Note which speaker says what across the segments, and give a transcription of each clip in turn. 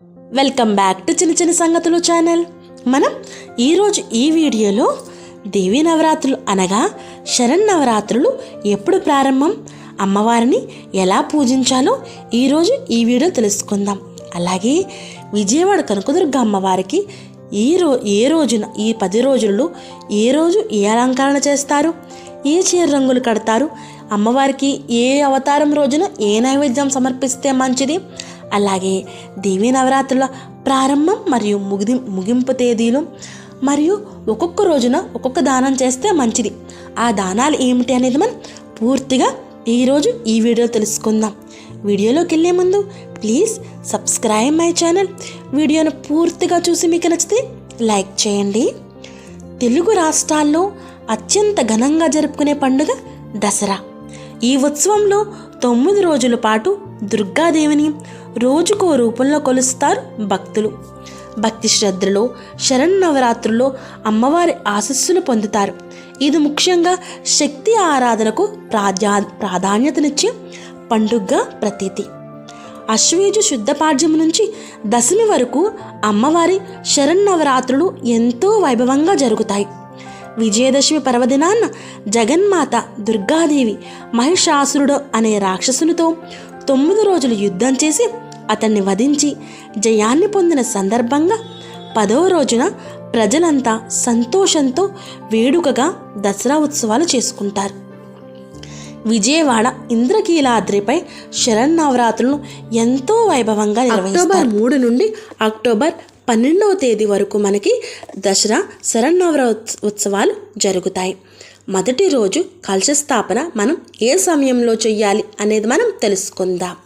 Speaker 1: Welcome back to చిన్న చిన్న సంగతులు ఛానల్. మనం ఈరోజు ఈ వీడియోలో దేవీ నవరాత్రులు అనగా శరణ్ నవరాత్రులు ఎప్పుడు ప్రారంభం అమ్మవారిని ఎలా పూజించాలో ఈరోజు ఈ వీడియో తెలుసుకుందాం. అలాగే విజయవాడ కనకదుర్గ అమ్మవారికి ఈ రో ఏ రోజున ఈ పది రోజుల్లో ఏ రోజు ఏ అలంకరణ చేస్తారు ఏ చీర రంగులు కడతారు అమ్మవారికి ఏ అవతారం రోజున ఏ నైవేద్యం సమర్పిస్తే మంచిది అలాగే దేవీ నవరాత్రుల ప్రారంభం మరియు ముగి ముగింపు తేదీలు మరియు ఒక్కొక్క రోజున ఒక్కొక్క దానం చేస్తే మంచిది. ఆ దానాలు ఏమిటి అనేది మనం పూర్తిగా ఈరోజు ఈ వీడియో తెలుసుకుందాం. వీడియోలోకి వెళ్ళే ముందు ప్లీజ్ సబ్స్క్రైబ్ మై ఛానల్. వీడియోను పూర్తిగా చూసి మీకు నచ్చితే లైక్ చేయండి. తెలుగు రాష్ట్రాల్లో అత్యంత ఘనంగా జరుపుకునే పండుగ దసరా. ఈ ఉత్సవంలో తొమ్మిది రోజుల పాటు దుర్గాదేవిని రోజుకో రూపంలో కొలుస్తారు భక్తులు. భక్తి శ్రద్ధలో శరన్నవరాత్రుల్లో అమ్మవారి ఆశస్సులు పొందుతారు. ఇది ముఖ్యంగా శక్తి ఆరాధనకు ప్రాధా ప్రాధాన్యతనిచ్చే పండుగగా ప్రతీతి. అశ్వేజు శుద్ధ పాడ్యం నుంచి దశమి వరకు అమ్మవారి శరన్నవరాత్రులు ఎంతో వైభవంగా జరుగుతాయి. విజయదశమి పర్వదినాన్న జగన్మాత దుర్గాదేవి మహిషాసురుడు అనే రాక్షసునితో తొమ్మిది రోజులు యుద్ధం చేసి అతన్ని వధించి జయాన్ని పొందిన సందర్భంగా పదవ రోజున ప్రజలంతా సంతోషంతో వేడుకగా దసరా ఉత్సవాలు చేసుకుంటారు. విజయవాడ ఇంద్రకీలాద్రిపై శరన్నవరాత్రులను ఎంతో వైభవంగా అక్టోబర్ మూడు నుండి అక్టోబర్ పన్నెండవ తేదీ వరకు మనకి దసరా శరన్నవర ఉత్సవాలు జరుగుతాయి. మొదటి రోజు కలశ స్థాపన మనం ఏ సమయంలో చెయ్యాలి అనేది మనం తెలుసుకుందాం.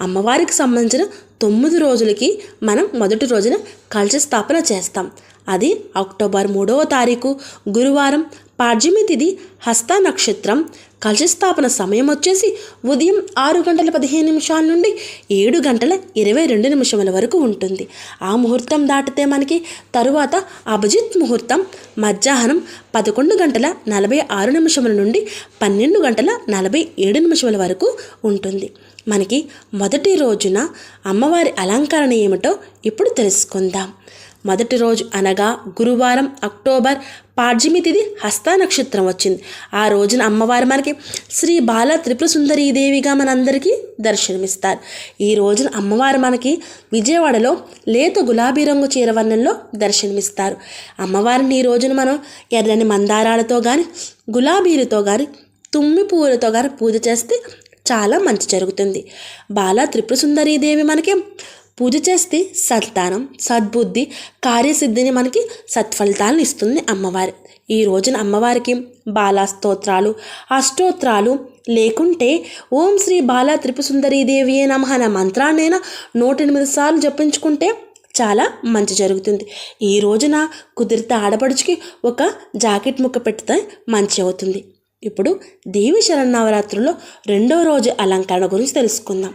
Speaker 1: అమ్మవారికి సంబంధించిన తొమ్మిది రోజులకి మనం మొదటి రోజున కలశ స్థాపన చేస్తాం. అది అక్టోబర్ మూడవ తారీఖు గురువారం పాడ్యమి తిథి హస్త నక్షత్రం కలశస్థాపన సమయం వచ్చేసి ఉదయం ఆరు గంటల పదిహేను నిమిషాల నుండి ఏడు గంటల ఇరవై రెండు నిమిషముల వరకు ఉంటుంది. ఆ ముహూర్తం దాటితే మనకి తరువాత అభిజిత్ ముహూర్తం మధ్యాహ్నం పదకొండు గంటల నలభై ఆరు నిమిషముల నుండి పన్నెండు గంటల నలభై ఏడు నిమిషముల వరకు ఉంటుంది. మనకి మొదటి రోజున అమ్మవారి అలంకరణ ఏమిటో ఇప్పుడు తెలుసుకుందాం. మొదటి రోజు అనగా గురువారం అక్టోబర్ పాడ్యమి తిది హస్త నక్షత్రం వచ్చింది. ఆ రోజున అమ్మవారు మనకి శ్రీ బాల త్రిపుర సుందరీ దేవిగా మనందరికీ దర్శనమిస్తారు. ఈ రోజున అమ్మవారు మనకి విజయవాడలో లేత గులాబీ రంగు చీరవర్ణంలో దర్శనమిస్తారు. అమ్మవారిని ఈ రోజున మనం ఎర్రని మందారాలతో కానీ గులాబీలతో కానీ తుమ్మి పువ్వులతో కానీ పూజ చేస్తే చాలా మంచి జరుగుతుంది. బాల త్రిపుర సుందరీ దేవి మనకి పూజ చేస్తే సంతానం సద్బుద్ధి కార్యసిద్ధిని మనకి సత్ఫలితాలను ఇస్తుంది అమ్మవారి. ఈ రోజున అమ్మవారికి బాలాస్తోత్రాలు అష్టోత్రాలు లేకుంటే ఓం శ్రీ బాలా త్రిపుసుందరీ దేవియే నమ అనే మంత్రాన్నైనా నూట ఎనిమిది సార్లు జపించుకుంటే చాలా మంచి జరుగుతుంది. ఈ రోజున కుదిరితే ఆడపడుచుకి ఒక జాకెట్ ముక్క పెడితే మంచి అవుతుంది. ఇప్పుడు దేవి శరన్నవరాత్రుల్లో రెండో రోజు అలంకరణ గురించి తెలుసుకుందాం.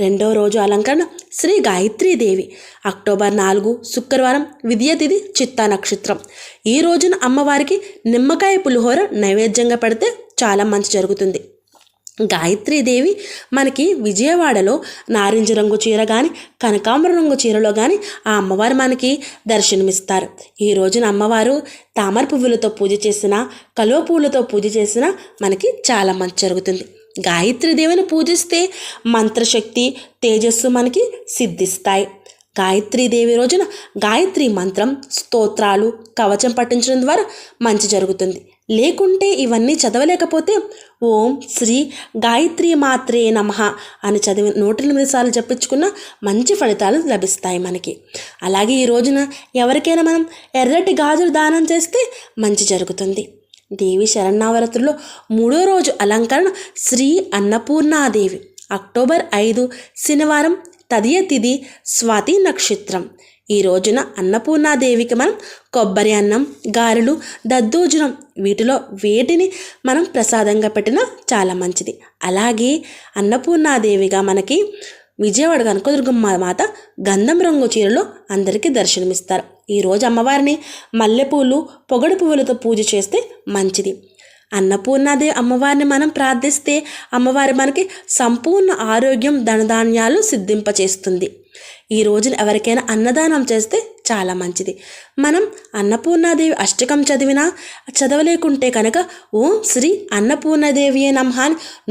Speaker 1: రెండో రోజు అలంకరణ శ్రీ గాయత్రీదేవి అక్టోబర్ నాలుగు శుక్రవారం విద్యతిథి చిత్తా నక్షత్రం. ఈ రోజున అమ్మవారికి నిమ్మకాయ పులిహోర నైవేద్యంగా పెడితే చాలా మంచి జరుగుతుంది. గాయత్రీదేవి మనకి విజయవాడలో నారింజ రంగు చీర కానీ కనకాంబర రంగు చీరలో కానీ ఆ అమ్మవారు మనకి దర్శనమిస్తారు. ఈ రోజున అమ్మవారు తామర పువ్వులతో పూజ చేసిన కలువ పువ్వులతో పూజ చేసిన మనకి చాలా మంచి జరుగుతుంది. గాయత్రీదేవిని పూజిస్తే మంత్రశక్తి తేజస్సు మనకి సిద్ధిస్తాయి. గాయత్రీదేవి రోజున గాయత్రి మంత్రం స్తోత్రాలు కవచం పఠించడం ద్వారా మంచి జరుగుతుంది. లేకుంటే ఇవన్నీ చదవలేకపోతే ఓం శ్రీ గాయత్రి మాత్రే నమ అని చదివి నూట ఎనిమిది సార్లు చెప్పించుకున్న మంచి ఫలితాలు లభిస్తాయి మనకి. అలాగే ఈ రోజున ఎవరికైనా మనం ఎర్రటి గాజులు దానం చేస్తే మంచి జరుగుతుంది. దేవి శరణావరతుల్లో మూడో రోజు అలంకరణ శ్రీ అన్నపూర్ణాదేవి. అక్టోబర్ ఐదు శనివారం తదియ తిథి స్వాతి నక్షత్రం. ఈ రోజున అన్నపూర్ణాదేవికి మనం కొబ్బరి అన్నం గారెలు దద్దోజనం వీటిలో వేటిని మనం ప్రసాదంగా పెట్టినా చాలా మంచిది. అలాగే అన్నపూర్ణాదేవిగా మనకి విజయవాడ కనకదుర్గమ్మ మాత గంధం రంగు చీరలో అందరికీ దర్శనమిస్తారు. ఈరోజు అమ్మవారిని మల్లెపూలు పొగడు పువ్వులతో పూజ చేస్తే మంచిది. అన్నపూర్ణాదేవి అమ్మవారిని మనం ప్రార్థిస్తే అమ్మవారి మనకి సంపూర్ణ ఆరోగ్యం ధనధాన్యాలు సిద్ధింపచేస్తుంది. ఈ రోజున ఎవరికైనా అన్నదానం చేస్తే చాలా మంచిది. మనం అన్నపూర్ణాదేవి అష్టకం చదివినా చదవలేకుంటే కనుక ఓం శ్రీ అన్నపూర్ణదేవియే నమః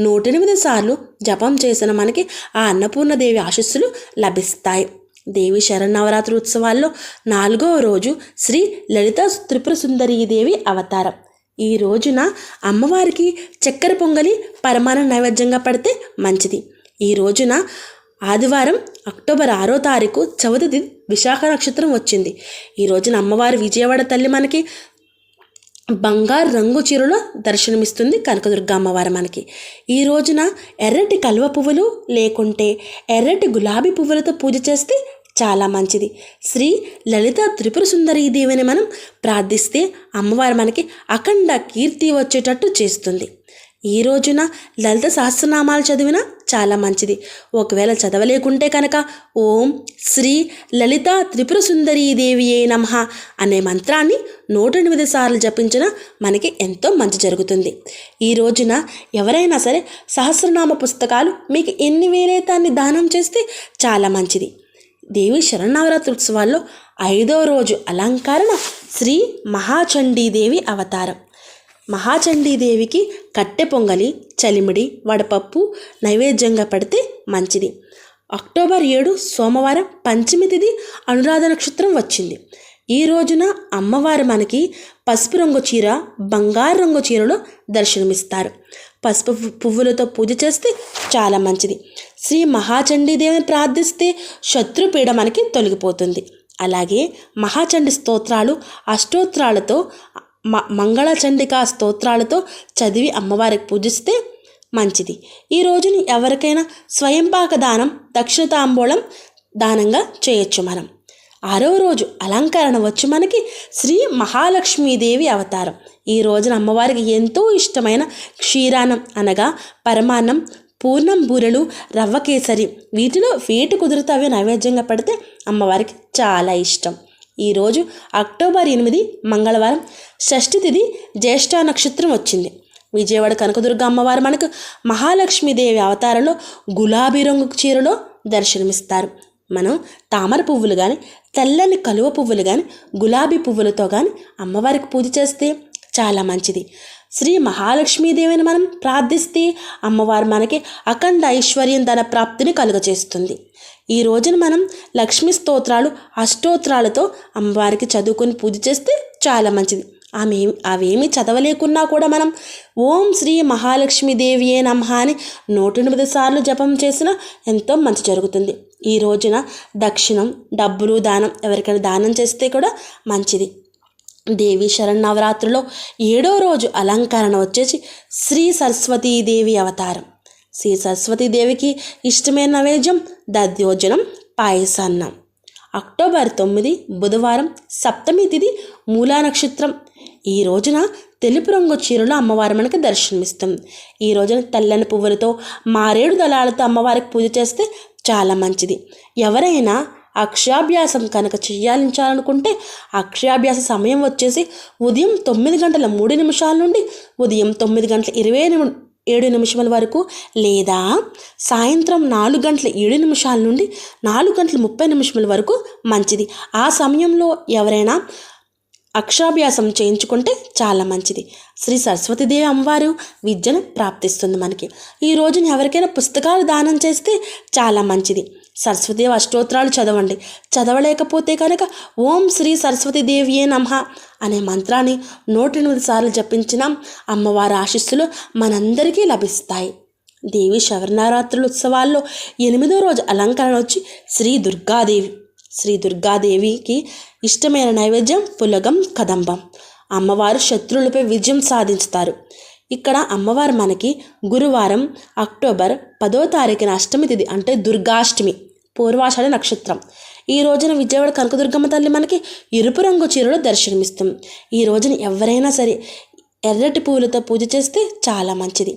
Speaker 1: నూట నూటెనిమిది సార్లు జపం చేసిన మనకి ఆ అన్నపూర్ణదేవి ఆశస్సులు లభిస్తాయి. దేవి శరన్నవరాత్రి ఉత్సవాల్లో నాలుగవ రోజు శ్రీ లలిత త్రిపుర సుందరీదేవి అవతారం. ఈ రోజున అమ్మవారికి చక్కెర పొంగలి పరమాన నైవేద్యంగా పడితే మంచిది. ఈ రోజున ఆదివారం అక్టోబర్ ఆరో తారీఖు చవితి ది- విశాఖ నక్షత్రం వచ్చింది. ఈ రోజున అమ్మవారి విజయవాడ తల్లి మనకి బంగారు రంగు చీరలో దర్శనమిస్తుంది కనకదుర్గ అమ్మవారు మనకి. ఈ రోజున ఎర్రటి కలువ పువ్వులు లేకుంటే ఎర్రటి గులాబీ పువ్వులతో పూజ చేస్తే చాలా మంచిది. శ్రీ లలిత త్రిపుర సుందరీ దేవిని మనం ప్రార్థిస్తే అమ్మవారు మనకి అఖండ కీర్తి వచ్చేటట్టు చేస్తుంది. ఈ రోజున లలిత సహస్రనామాలు చదివినా చాలా మంచిది. ఒకవేళ చదవలేకుంటే కనుక ఓం శ్రీ లలిత త్రిపుర సుందరీ దేవి ఏ నమః అనే మంత్రాన్ని నూట ఎనిమిది సార్లు జపించిన మనకి ఎంతో మంచి జరుగుతుంది. ఈ రోజున ఎవరైనా సరే సహస్రనామ పుస్తకాలు మీకు ఎన్ని వేలైతాన్ని దానం చేస్తే చాలా మంచిది. దేవి శరణవరాత్రి ఉత్సవాల్లో ఐదో రోజు అలంకరణ శ్రీ మహాచండీదేవి అవతారం. మహాచండీదేవికి కట్టె పొంగలి చలిమిడి వడపప్పు నైవేద్యంగా పెడితే మంచిది. అక్టోబర్ ఏడు సోమవారం పంచమి తిథి అనురాధ నక్షత్రం వచ్చింది. ఈ రోజున అమ్మవారు మనకి పసుపు రంగు చీర బంగారు రంగు చీరలో దర్శనమిస్తారు. పసుపు పువ్వులతో పూజ చేస్తే చాలా మంచిది. శ్రీ మహాచండీదేవిని ప్రార్థిస్తే శత్రుపీడ మనకి తొలగిపోతుంది. అలాగే మహాచండి స్తోత్రాలు అష్టోత్రాలతో మ మంగళచండికా స్తోత్రాలతో చదివి అమ్మవారికి పూజిస్తే మంచిది. ఈ రోజుని ఎవరికైనా స్వయంపాక దానం దక్షిణతాంబూలం దానంగా చేయొచ్చు మనం. ఆరో రోజు అలంకరణ వచ్చి మనకి శ్రీ మహాలక్ష్మీదేవి అవతారం. ఈ రోజున అమ్మవారికి ఎంతో ఇష్టమైన క్షీరాన్నం అనగా పరమాన్నం పూర్ణం బూరెలు రవ్వ కేసరి వీటిలో వేటు కుదురుతూ అవి నైవేద్యంగా పెడితే అమ్మవారికి చాలా ఇష్టం. ఈరోజు అక్టోబర్ ఎనిమిది మంగళవారం షష్ఠి తిథి జ్యేష్ఠ నక్షత్రం వచ్చింది. విజయవాడ కనకదుర్గ అమ్మవారు మనకు మహాలక్ష్మీదేవి అవతారంలో గులాబీ రంగు చీరలో దర్శనమిస్తారు. మనం తామర పువ్వులు కానీ తెల్లని కలువ పువ్వులు కానీ గులాబీ పువ్వులతో కానీ అమ్మవారికి పూజ చేస్తే చాలా మంచిది. శ్రీ మహాలక్ష్మీదేవిని మనం ప్రార్థిస్తే అమ్మవారు మనకి అఖండ ఐశ్వర్యం ధన ప్రాప్తిని కలుగచేస్తుంది ఈ రోజున మనం లక్ష్మీ స్తోత్రాలు అష్టోత్రాలతో అమ్మవారికి చదువుకొని పూజ చేస్తే చాలా మంచిది. ఆమె అవేమి చదవలేకున్నా కూడా మనం ఓం శ్రీ మహాలక్ష్మీదేవియే నమః అని నూట ఎనిమిది సార్లు జపం చేసినా ఎంతో మంచి జరుగుతుంది. ఈ రోజున దక్షిణం డబ్బులు దానం ఎవరికైనా దానం చేస్తే కూడా మంచిది. దేవి శరణ్ నవరాత్రిలో ఏడో రోజు అలంకరణ వచ్చేసి శ్రీ సరస్వతీదేవి అవతారం. శ్రీ సరస్వతీదేవికి ఇష్టమైన నైవేద్యం దద్యోజనం పాయసాన్నం. అక్టోబర్ తొమ్మిది బుధవారం సప్తమి తిథి మూలా నక్షత్రం. ఈ రోజున తెలుపు రంగు చీరలో అమ్మవారు మనకి దర్శనమిస్తుంది ఈ రోజున తెల్లని పువ్వులతో మారేడు దళాలతో అమ్మవారికి పూజ చేస్తే చాలా మంచిది. ఎవరైనా అక్షయాభ్యాసం కనుక చేయాలించాలనుకుంటే అక్షయాభ్యాస సమయం వచ్చేసి ఉదయం తొమ్మిది గంటల మూడు నిమిషాల నుండి ఉదయం తొమ్మిది గంటల ఇరవై ఏడు నిమిషాల వరకు లేదా సాయంత్రం నాలుగు గంటల ఏడు నిమిషాల నుండి నాలుగు గంటల ముప్పై నిమిషాల వరకు మంచిది. ఆ సమయంలో ఎవరైనా అక్షరాభ్యాసం చేయించుకుంటే చాలా మంచిది. శ్రీ సరస్వతీదేవి అమ్మవారు విద్యను ప్రాప్తిస్తుంది మనకి. ఈ రోజున ఎవరికైనా పుస్తకాలు దానం చేస్తే చాలా మంచిది. సరస్వతిదేవి అష్టోత్తరాలు చదవండి. చదవలేకపోతే కనుక ఓం శ్రీ సరస్వతీదేవియే నమః అనే మంత్రాన్ని నూట ఎనిమిది సార్లు జపించిన అమ్మవారి ఆశీస్సులు మనందరికీ లభిస్తాయి. దేవి శవరనరాత్రుల ఉత్సవాల్లో ఎనిమిదో రోజు అలంకరణ వచ్చి శ్రీ దుర్గాదేవి శ్రీ దుర్గాదేవికి ఇష్టమైన నైవేద్యం పులగం కదంబం. అమ్మవారు శత్రువులపై విజయం సాధించుతారు. ఇక్కడ అమ్మవారు మనకి గురువారం అక్టోబర్ పదో తారీఖున అష్టమి తిథి అంటే దుర్గాష్టమి పూర్వాషాఢ నక్షత్రం. ఈ రోజున విజయవాడ కనకదుర్గమ్మ తల్లి మనకి ఎరుపు రంగు చీరలో దర్శనమిస్తాం. ఈ రోజున ఎవరైనా సరే ఎర్రటి పూలతో పూజ చేస్తే చాలా మంచిది.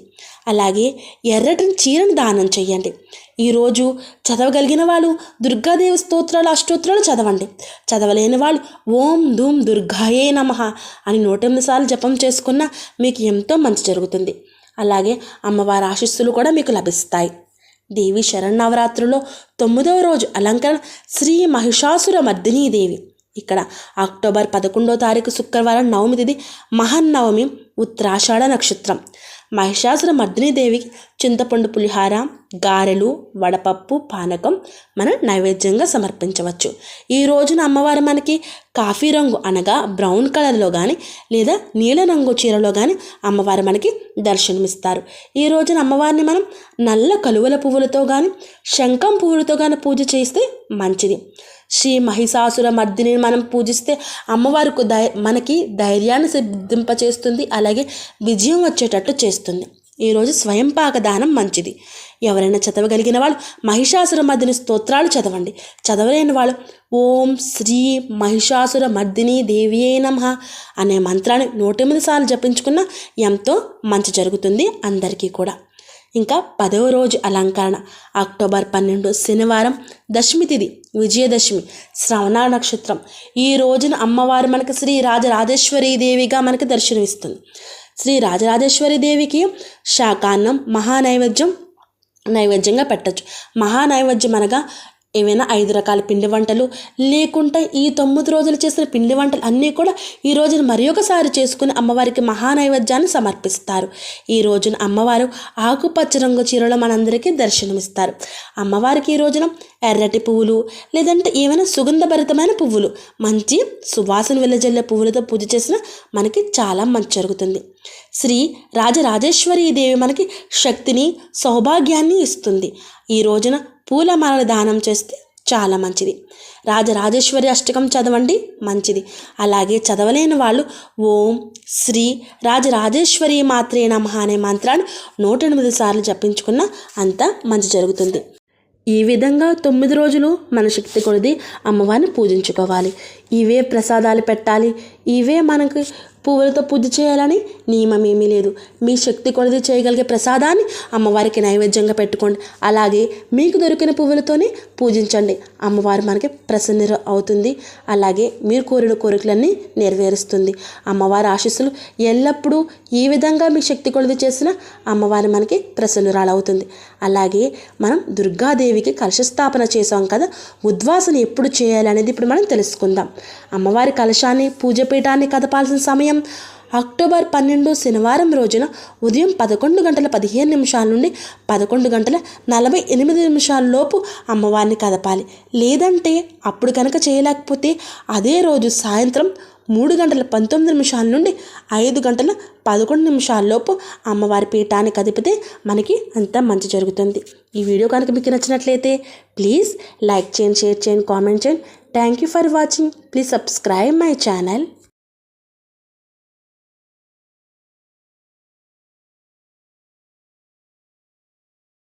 Speaker 1: అలాగే ఎర్రటి చీరను దానం చేయండి. ఈరోజు చదవగలిగిన వాళ్ళు దుర్గాదేవి స్తోత్రాలు అష్టోత్రాలు చదవండి. చదవలేని వాళ్ళు ఓం ధూమ్ దుర్గాయే నమః అని నూట ఎనిమిది సార్లు జపం చేసుకున్నా మీకు ఎంతో మంచి జరుగుతుంది. అలాగే అమ్మవారి ఆశీస్సులు కూడా మీకు లభిస్తాయి. దేవి శరన్నవరాత్రులో తొమ్మిదవ రోజు అలంకరణ శ్రీ మహిషాసుర మర్దినీ దేవి. ఇక్కడ అక్టోబర్ పదకొండో తారీఖు శుక్రవారం నవమి తిది మహానవమి ఉత్తరాషాఢ నక్షత్రం. మహిషాసుర మర్దినీ దేవికి చింతపండు పులిహార గారెలు వడపప్పు పానకం మనం నైవేద్యంగా సమర్పించవచ్చు. ఈ రోజున అమ్మవారు మనకి కాఫీ రంగు అనగా బ్రౌన్ కలర్లో కానీ లేదా నీల రంగు చీరలో కానీ అమ్మవారు మనకి దర్శనమిస్తారు. ఈ రోజున అమ్మవారిని మనం నల్ల కలువల పువ్వులతో కానీ శంఖం పువ్వులతో కానీ పూజ చేస్తే మంచిది. శ్రీ మహిషాసుర మర్దిని మనం పూజిస్తే అమ్మవారికి దై మనకి ధైర్యాన్ని సిద్ధింపచేస్తుంది అలాగే విజయం వచ్చేటట్టు చేస్తుంది. ఈరోజు స్వయం పాక దానం మంచిది. ఎవరైనా చదవగలిగిన వాళ్ళు మహిషాసుర మర్దిని స్తోత్రాలు చదవండి. చదవలేని వాళ్ళు ఓం శ్రీ మహిషాసుర మర్దిని దేవియే నమ అనే మంత్రాన్ని నూటెనిమిది సార్లు జపించుకున్న ఎంతో మంచి జరుగుతుంది అందరికీ కూడా. ఇంకా పదవ రోజు అలంకరణ. అక్టోబర్ పన్నెండు శనివారం దశమి తిథి విజయదశమి శ్రవణ నక్షత్రం. ఈ రోజున అమ్మవారు మనకి శ్రీ రాజరాజేశ్వరి దేవిగా మనకి దర్శనమిస్తుంది. శ్రీ రాజరాజేశ్వరి దేవికి శాకాన్నం మహానైవేద్యం నైవేద్యంగా పెట్టచ్చు. మహానైవేద్యం అనగా ఏవైనా ఐదు రకాల పిండి వంటలు లేకుంటే ఈ తొమ్మిది రోజులు చేసిన పిండి వంటలు అన్నీ కూడా ఈ రోజున మరి ఒకసారి చేసుకుని అమ్మవారికి మహానైవేద్యాన్ని సమర్పిస్తారు. ఈ రోజున అమ్మవారు ఆకుపచ్చ రంగు చీరలో మనందరికీ దర్శనమిస్తారు. అమ్మవారికి ఈ రోజున ఎర్రటి పువ్వులు లేదంటే ఏమైనా సుగంధభరితమైన పువ్వులు మంచి సువాసన వెల్లజల్లే పువ్వులతో పూజ చేసిన మనకి చాలా మంచి జరుగుతుంది. శ్రీ రాజరాజేశ్వరి దేవి మనకి శక్తిని సౌభాగ్యాన్ని ఇస్తుంది. ఈ రోజున పూలమాలల దానం చేస్తే చాలా మంచిది. రాజరాజేశ్వరి అష్టకం చదవండి మంచిది. అలాగే చదవలేని వాళ్ళు ఓం శ్రీ రాజరాజేశ్వరి మాత్రే నమ అనే మంత్రాన్ని నూట ఎనిమిది సార్లు జపించుకున్న అంత మంచి జరుగుతుంది. ఈ విధంగా తొమ్మిది రోజులు మన శక్తి కొలది అమ్మవారిని పూజించుకోవాలి. ఇవే ప్రసాదాలు పెట్టాలి. ఇవే మనకు పువ్వులతో పూజ చేయాలని నియమం ఏమీ లేదు. మీ శక్తి కొలది చేయగలిగే ప్రసాదాన్ని అమ్మవారికి నైవేద్యంగా పెట్టుకోండి. అలాగే మీకు దొరికిన పువ్వులతోనే పూజించండి. అమ్మవారు మనకి ప్రసన్న అవుతుంది. అలాగే మీరు కోరిన కోరికలన్నీ నెరవేరుస్తుంది. అమ్మవారి ఆశీస్సులు ఎల్లప్పుడూ ఈ విధంగా మీ శక్తి కొలది చేసిన అమ్మవారి మనకి ప్రసన్నురాలవుతుంది. అలాగే మనం దుర్గాదేవికి కలశస్థాపన చేసాం కదా ఉద్వాసన ఎప్పుడు చేయాలి అనేది ఇప్పుడు మనం తెలుసుకుందాం. అమ్మవారి కలశాన్ని పూజపీఠాన్ని కదపాల్సిన సమయం అక్టోబర్ పన్నెండు శనివారం రోజున ఉదయం పదకొండు గంటల పదిహేను నిమిషాల నుండి పదకొండు గంటల నలభై ఎనిమిది నిమిషాల లోపు అమ్మవారిని కదపాలి. లేదంటే అప్పుడు కనుక చేయలేకపోతే అదే రోజు సాయంత్రం మూడు గంటల పంతొమ్మిది నిమిషాల నుండి ఐదు గంటల పదకొండు నిమిషాల లోపు అమ్మవారి పీఠాన్ని కదిపితే మనకి అంతా మంచి జరుగుతుంది. ఈ వీడియో కనుక మీకు నచ్చినట్లయితే ప్లీజ్ లైక్ చేయండి షేర్ చేయండి కామెంట్ చేయండి. Thank you for watching please subscribe my channel